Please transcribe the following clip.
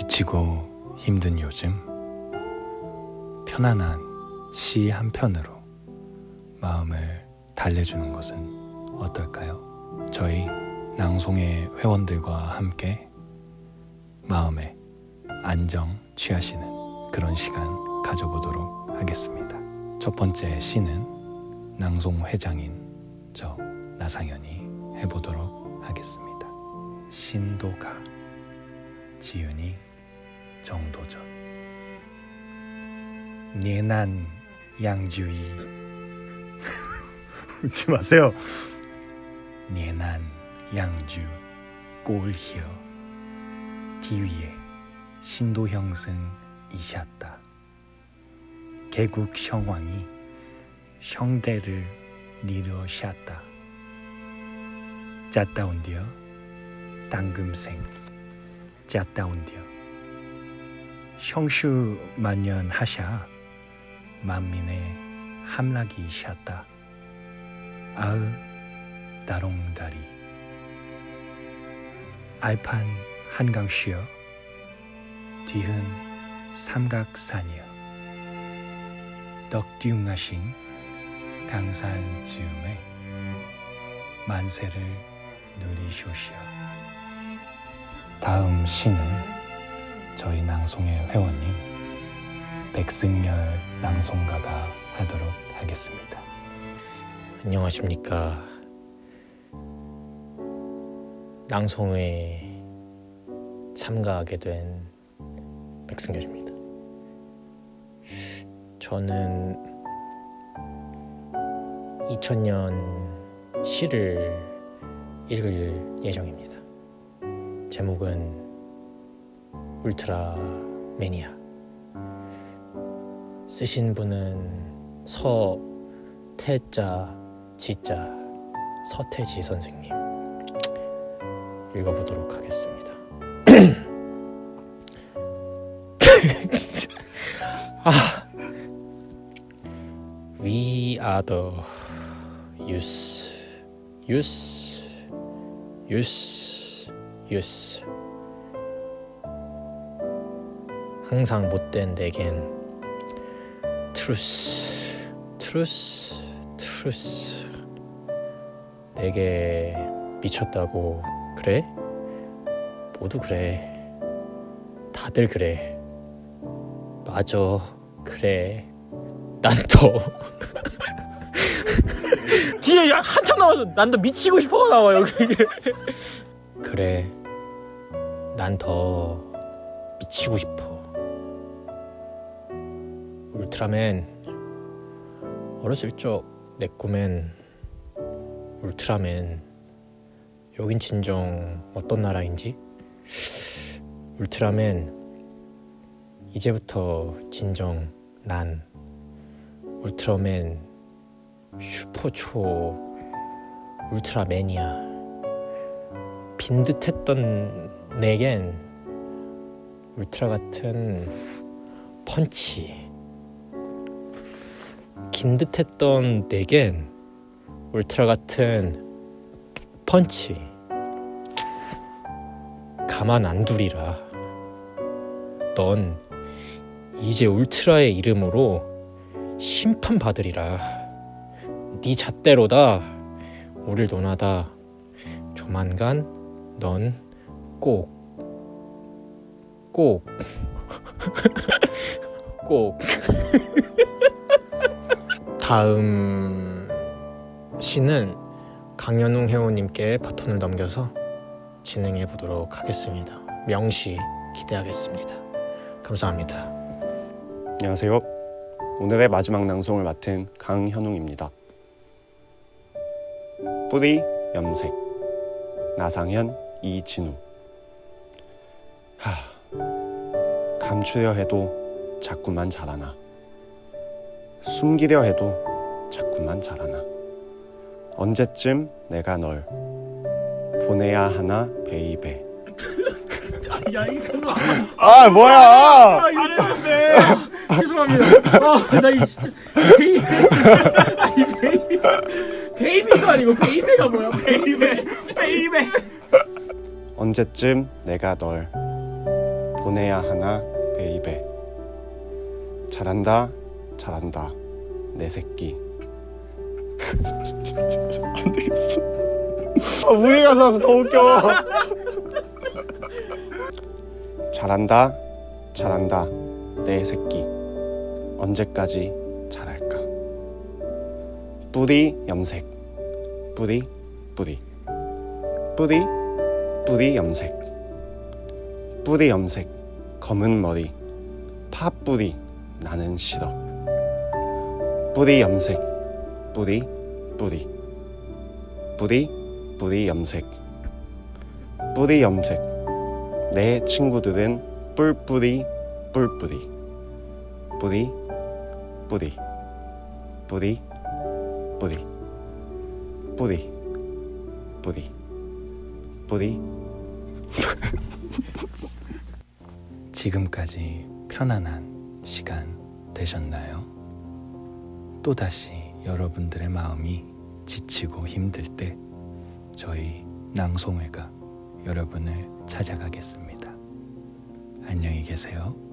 지치고 힘든 요즘 편안한 시 한 편으로 마음을 달래주는 것은 어떨까요? 저희 낭송의 회원들과 함께 마음에 안정 취하시는 그런 시간 가져보도록 하겠습니다. 첫 번째 시는 낭송 회장인 저 나상현이 해보도록 하겠습니다. 신도가 지은이 정도전 예난 양주이 웃지 마세요. 예난 양주 꼴히어 뒤위에 신도 형승 이셨다. 개국 형왕이 형대를 이루셨다. 짰다운디어 당금생 짰다운디어 형슈 만년하샤 만민의 함락이셨다. 아으 다롱다리. 알판 한강시여 뒤흔 삼각산이여. 덕디웅하신 강산 즈음에 만세를 누리쇼시오. 다음 시는 저희 낭송의 회원님 백승열 낭송가가 하도록 하겠습니다. 안녕하십니까. 낭송에 참가하게 된 백승열입니다. 저는 2000년 시를 읽을 예정입니다. 제목은 울트라 매니아. 쓰신 분은 서태자 지자 서태지 선생님 읽어보도록 하겠습니다. 아, we are the use, use, use, use. 항상 못된 내겐 트루스, 트루스, 트루스. 내게 미쳤다고 그래? 모두 그래. 다들 그래. 맞아. 그래. 난 더. 뒤에 한참 나와서 난 더 미치고 싶어가 나와요. 그게. 그래. 난 더 미치고 싶어. 울트라맨. 어렸을 적내 꿈엔 울트라맨. 여긴 진정 어떤 나라인지? 울트라맨 이제부터 진정 난 울트라맨 슈퍼초 울트라맨이야 빈듯했던 내겐 울트라 같은 펀치 긴 듯했던 내겐 울트라 같은 펀치. 가만 안 두리라. 넌 이제 울트라의 이름으로 심판 받으리라. 네 잣대로다. 우릴 논하다. 조만간 넌 꼭 꼭, 꼭. 다음 시는 강현웅 회원님께 바톤을 넘겨서 진행해 보도록 하겠습니다. 명시 기대하겠습니다. 감사합니다. 안녕하세요. 오늘의 마지막 낭송을 맡은 강현웅입니다. 뿌리 염색 나상현 이진우 하 감추려 해도 자꾸만 자라나 숨기려 해도 자꾸만 자라나. 언제쯤 내가 널 보내야 하나 베이베? 야 이거. 아 뭐야? 아 잘했는데. 죄송합니다. 아나 진짜 베이비 아니 베이비 베이비가 아니고 베이베가 뭐야? 베이베. 베이베. 언제쯤 내가 널 보내야 하나 베이베? 잘한다 잘한다. 내 새끼. 안 되겠어. 아, 우리가 사서 더 웃겨. 잘한다 잘한다. 내 새끼. 언제까지 잘할까? 뿌리 염색. 뿌리 뿌리 뿌리 뿌리 염색. 뿌리 염색. 검은 머리. 파뿌리 나는 싫어 뿌리 염색. 뿌리 뿌리 뿌리 뿌리 염색. 뿌리 염색. 내 친구들은 뿔뿌리 뿔뿌리 뿌리 뿌리 뿌리 뿌리 뿌리 뿌리 뿌리 지금까지 편안한 시간 되셨나요? 또다시 여러분들의 마음이 지치고 힘들 때 저희 낭송회가 여러분을 찾아가겠습니다. 안녕히 계세요.